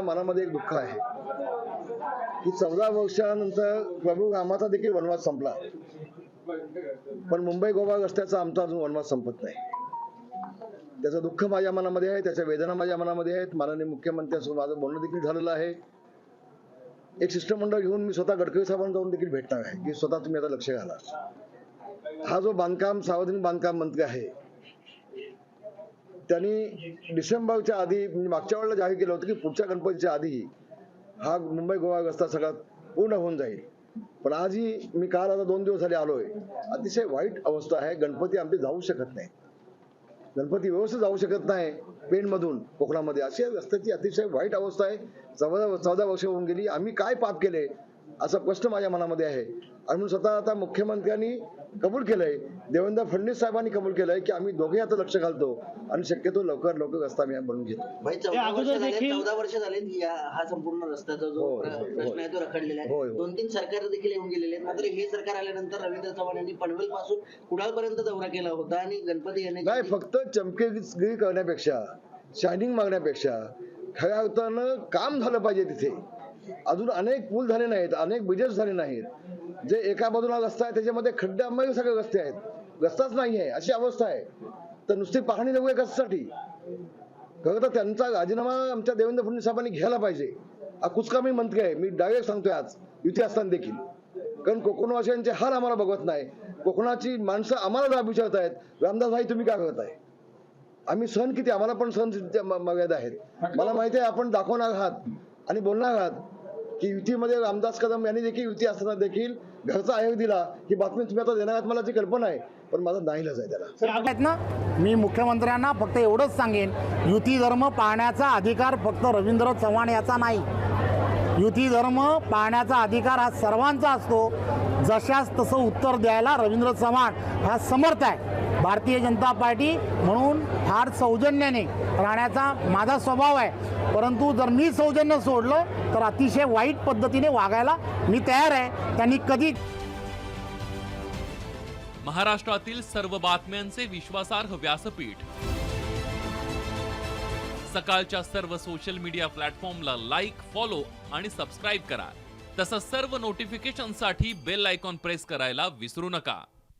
माझ्या मनामध्ये एक दुःख आहे. की चौदा वर्षानंतर प्रभू रामाचा देखील वनवास संपला. पण मुंबई गोवा रस्त्याचा आमचा अजून वनवास संपत नाही. त्याचं दुःख माझ्या मनामध्ये आहे त्याच्या वेदना माझ्या मनामध्ये आहेत. माननीय मुख्यमंत्र्यांसोबत माझं बोलणं देखील झालेलं आहे. एक शिष्टमंडळ घेऊन मी स्वतः गडकरी साहेबांना जाऊन देखील भेटणार आहे. की स्वतः तुम्ही आता लक्ष घाला. हा जो बांधकाम सार्वजनिक बांधकाम मंत्री आहे त्यांनी डिसेंबरच्या आधी म्हणजे मागच्या वेळेला जाहीर केलं होतं की पुढच्या गणपतीच्या आधी हा मुंबई गोवा रस्ता सगळा पूर्ण होऊन जाईल. पण आजही मी काल आता दोन दिवस झाले आलोय. अतिशय वाईट अवस्था आहे. गणपती आमचे जाऊ शकत नाही. गणपती व्यवस्थित जाऊ शकत नाही पेणमधून कोकणामध्ये. अशी रस्त्याची अतिशय वाईट अवस्था आहे. चौदा चौदा वर्ष होऊन गेली. आम्ही काय पाप केले? असा प्रश्न माझ्या मनामध्ये आहे. आणि म्हणून स्वतः आता मुख्यमंत्र्यांनी कबूल केलंय देवेंद्र फडणवीस साहेबांनी कबूल केलंय की आम्ही दोघे आता लक्ष घालतो आणि शक्यतो लवकर लवकर रस्ता आम्ही बनवून घेतो. चौदा वर्ष झाले हा संपूर्ण रस्त्याचा जो प्रश्न. आहे तो रखडलेला आहे. दोन तीन सरकार देखील येऊन गेलेले आहेत. मात्र हे सरकार आल्यानंतर रवींद्र चव्हाण यांनी पनवेल पासून कुडाळपर्यंत दौरा केला होता आणि गणपती नाही येण्याची फक्त चमकेगिरी करण्यापेक्षा शायनिंग मागण्यापेक्षा खऱ्या अर्थानं काम झालं पाहिजे तिथे. अजून अनेक पूल झाले नाहीत अनेक ब्रिजेस झाले नाहीत. जे एका बाजूला रस्ता आहे त्याच्यामध्ये खड्ड्यामध्ये सगळे रस्ते आहेत. रस्ताच नाही आहे अशी अवस्था आहे. तर नुसती पाहणी नको आहे कशासाठी खरं तर त्यांचा राजीनामा आमच्या देवेंद्र फडणवीस साहेबांनी घ्यायला पाहिजे. हा कुचकामी मंत्री आहे. मी डायरेक्ट सांगतोय आज युती असताना देखील. कारण कोकणवासियांचे हाल आम्हाला बघत नाही. कोकणाची माणसं आम्हाला जाब विचारत आहेत रामदास भाई तुम्ही काय करताय? आम्ही सण किती आम्हाला पण सण म- मर्यादा आहेत. मला माहिती आहे आपण दाखवणार आहात. आणि बोलणार आहात की युतीमध्ये रामदास कदम यांनी देखील युती असताना देखील घरचा आयोग दिला. ही बातमी तुम्ही आता देणार आहात मला जी कल्पना आहे पण माझा नाईलाज आहे त्याला. आहेत ना? मी मुख्यमंत्र्यांना फक्त एवढंच सांगेन युती धर्म पाहण्याचा अधिकार फक्त रवींद्र चव्हाण याचा नाही. युती धर्म पाहण्याचा अधिकार हा सर्वांचा असतो. जशास तसं उत्तर द्यायला रवींद्र चव्हाण हा समर्थ आहे. भारतीय जनता पार्टी म्हणून फार सौजन्याने राहण्याचा माझा स्वभाव आहे. परंतु जर मी सौजन्य सोडलं तर अतिशय वाईट पद्धतीने वागायला मी तयार आहे. त्यांनी कधी महाराष्ट्रातील सर्व बातम्यांचे विश्वासार्ह व्यासपीठ. सकाळच्या सर्व सोशल मीडिया प्लॅटफॉर्मला लाईक फॉलो आणि सबस्क्राईब करा. तसंच सर्व नोटिफिकेशनसाठी बेल आयकॉन प्रेस करायला विसरू नका.